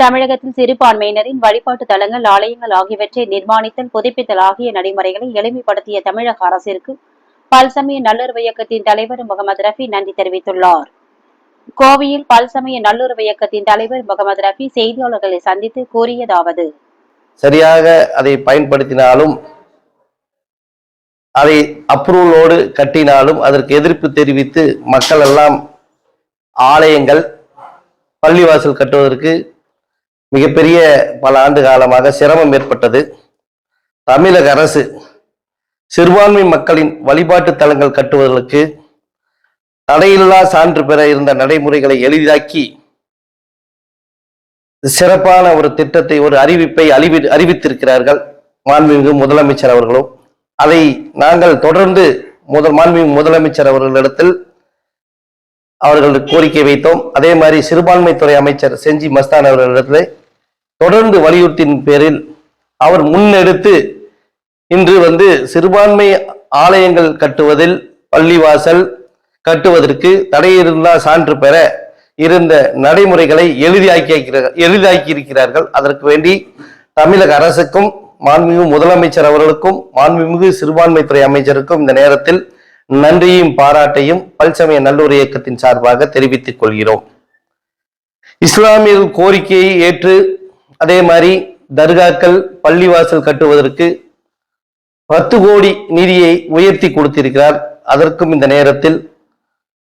தமிழகத்தில் சிறுபான்மையினரின் வழிபாட்டு தலங்கள் ஆலயங்கள் ஆகியவற்றை நிர்மாணித்தல் புதுப்பித்தல் ஆகிய நடைமுறைகளை எளிமைப்படுத்திய தமிழக அரசிற்கு பல்சமய நல்லுறவு இயக்கத்தின் தலைவர் முகமது ரஃபி நன்றி தெரிவித்துள்ளார். கோவையில் பல்சமய நல்லுறவு இயக்கத்தின் தலைவர் முகமது ரஃபி செய்தியாளர்களை சந்தித்து கூறியதாவது. சரியாக அதை பயன்படுத்தினாலும் அதை அப்ரூவலோடு கட்டினாலும் அதற்கு எதிர்ப்பு தெரிவித்து மக்கள் எல்லாம் ஆலயங்கள் பள்ளிவாசல் கட்டுவதற்கு மிகப்பெரிய பல ஆண்டு காலமாக சிரமம் ஏற்பட்டது. தமிழக அரசு சிறுபான்மை மக்களின் வழிபாட்டு தலங்கள் கட்டுவதற்கு தடையில்லா சான்று பெற இருந்த நடைமுறைகளை எளிதாக்கி சிறப்பான ஒரு திட்டத்தை ஒரு அறிவிப்பை அறிவி அறிவித்திருக்கிறார்கள் மாண்புமிகு முதலமைச்சர் அவர்களும் அதை நாங்கள் தொடர்ந்து முதல் மாண்புமிகு முதலமைச்சர் அவர்களிடத்தில் அவர்கள் கோரிக்கை வைத்தோம். அதே மாதிரி சிறுபான்மைத்துறை அமைச்சர் செஞ்சி மஸ்தான் அவர்களிடத்தில் தொடர்ந்து வலியுறுத்தின் பேரில் அவர் முன்னெடுத்து இன்று வந்து சிறுபான்மை ஆலயங்கள் கட்டுவதில் பள்ளிவாசல் கட்டுவதற்கு தடையில்லா சான்று பெற இருந்த நடைமுறைகளை எளிதாக்கி எளிதாக்கி இருக்கிறார்கள் அதற்கு வேண்டி தமிழக அரசுக்கும் மாண்புமிகு முதலமைச்சர் அவர்களுக்கும் மாண்புமிகு சிறுபான்மைத்துறை அமைச்சருக்கும் இந்த நேரத்தில் நன்றியும் பாராட்டையும் பல்சமய நல்லூர் இயக்கத்தின் சார்பாக தெரிவித்துக் கொள்கிறோம். இஸ்லாமியர்கள் கோரிக்கையை ஏற்று அதே மாதிரி தர்காக்கள் பள்ளிவாசல் கட்டுவதற்கு பத்து கோடி நிதியை உயர்த்தி கொடுத்திருக்கிறார். அதற்கும் இந்த நேரத்தில்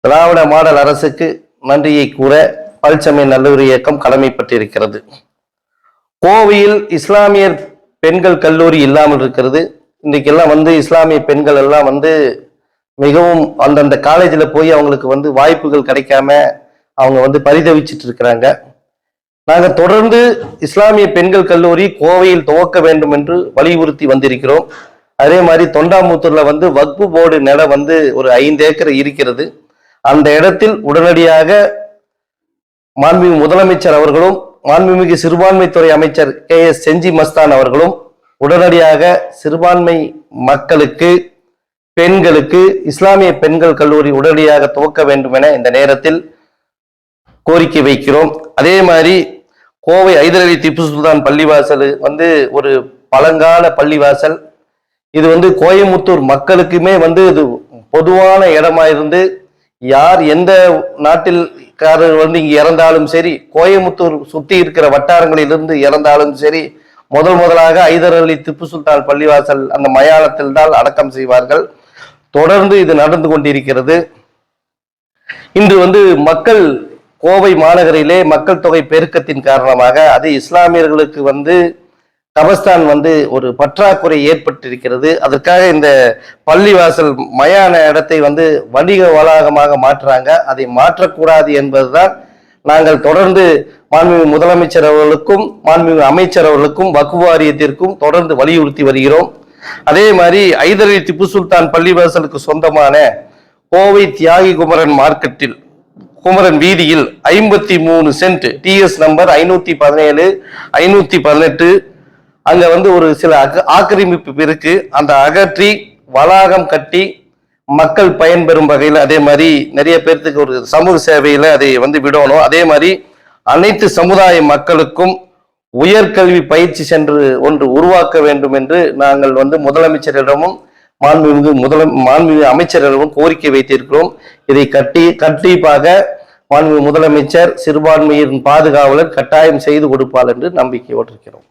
திராவிட மாடல் அரசுக்கு நன்றியை கூற பல்சமய நல்லூர் இயக்கம் கடமைப்பட்டிருக்கிறது. கோவையில் இஸ்லாமியர் பெண்கள் கல்லூரி இல்லாமல் இருக்கிறது. இன்றைக்கெல்லாம் வந்து இஸ்லாமிய பெண்கள் எல்லாம் வந்து மிகவும் அந்தந்த காலேஜில் போய் அவங்களுக்கு வந்து வாய்ப்புகள் கிடைக்காம அவங்க வந்து பரிதவிச்சிட்டு இருக்கிறாங்க. நாங்கள் தொடர்ந்து இஸ்லாமிய பெண்கள் கல்லூரி கோவையில் துவக்க வேண்டும் என்று வலியுறுத்தி வந்திருக்கிறோம். அதே மாதிரி தொண்டாமுத்தூர்ல வந்து வக்பு போர்டு நிலம் வந்து ஒரு ஐந்து ஏக்கர் இருக்கிறது. அந்த இடத்தில் உடனடியாக மாண்புமிகு முதலமைச்சர் அவர்களும் மாண்புமிகு சிறுபான்மைத்துறை அமைச்சர் கே எஸ் செஞ்சி மஸ்தான் அவர்களும் உடனடியாக சிறுபான்மை மக்களுக்கு பெண்களுக்கு இஸ்லாமிய பெண்கள் கல்லூரி உடனடியாக துவக்க வேண்டும் என இந்த நேரத்தில் கோரிக்கை வைக்கிறோம். அதே மாதிரி கோவை ஐதரவி திப்பு சுல்தான் பள்ளிவாசல் வந்து ஒரு பழங்கால பள்ளிவாசல். இது வந்து கோயம்புத்தூர் மக்களுக்குமே வந்து இது பொதுவான இடமா இருந்து யார் எந்த நாட்டில்காரர் வந்து இங்கே இறந்தாலும் சரி கோயமுத்தூர் சுத்தி இருக்கிற வட்டாரங்களிலிருந்து இறந்தாலும் சரி முதல் முதலாக ஐதர் அலி திப்பு சுல்தான் பள்ளிவாசல் அந்த மயானத்தில் தான் அடக்கம் செய்வார்கள். தொடர்ந்து இது நடந்து கொண்டிருக்கிறது. இன்று வந்து மக்கள் கோவை மாநகரிலே மக்கள் தொகை பெருக்கத்தின் காரணமாக அது இஸ்லாமியர்களுக்கு வந்து கபஸ்தான் வந்து ஒரு பற்றாக்குறை ஏற்பட்டிருக்கிறது. அதற்காக இந்த பள்ளிவாசல் மயான இடத்தை வந்து வணிக வளாகமாக மாற்றுறாங்க. அதை மாற்றக்கூடாது என்பதுதான் நாங்கள் தொடர்ந்து மாண்புமிகு முதலமைச்சர் அவர்களுக்கும் மாண்புமிகு அமைச்சர் அவர்களுக்கும் வக்கு வாரியத்திற்கும் தொடர்ந்து வலியுறுத்தி வருகிறோம். அதே மாதிரி ஐதரலி திப்பு சுல்தான் பள்ளிவாசலுக்கு சொந்தமான கோவை தியாகி குமரன் மார்க்கெட்டில் குமரன் வீதியில் ஐம்பத்தி மூணு சென்ட் டிஎஸ் நம்பர் ஐநூத்தி பதினேழு ஐநூத்தி பதினெட்டு. அங்க வந்து ஒரு சில ஆக்கிரமிப்பு இருக்கு. அந்த அகற்றி வளாகம் கட்டி மக்கள் பயன்பெறும் வகையில் அதே மாதிரி நிறைய பேர்த்துக்கு ஒரு சமூக சேவையில அதை வந்து விடணும். அதே மாதிரி அனைத்து சமுதாய மக்களுக்கும் உயர்கல்வி பயிற்சி சென்று ஒன்று உருவாக்க வேண்டும் என்று நாங்கள் வந்து முதலமைச்சரிடமும் மாண்புமிகு முதல மாண்புமிகு அமைச்சரிடமும் கோரிக்கை வைத்திருக்கிறோம். இதை கட்டி கண்டிப்பாக மாண்புமிகு முதலமைச்சர் சிறுபான்மையின் பாதுகாவலர் கட்டாயம் செய்து கொடுப்பார் என்று நம்பிக்கையோடு இருக்கிறோம்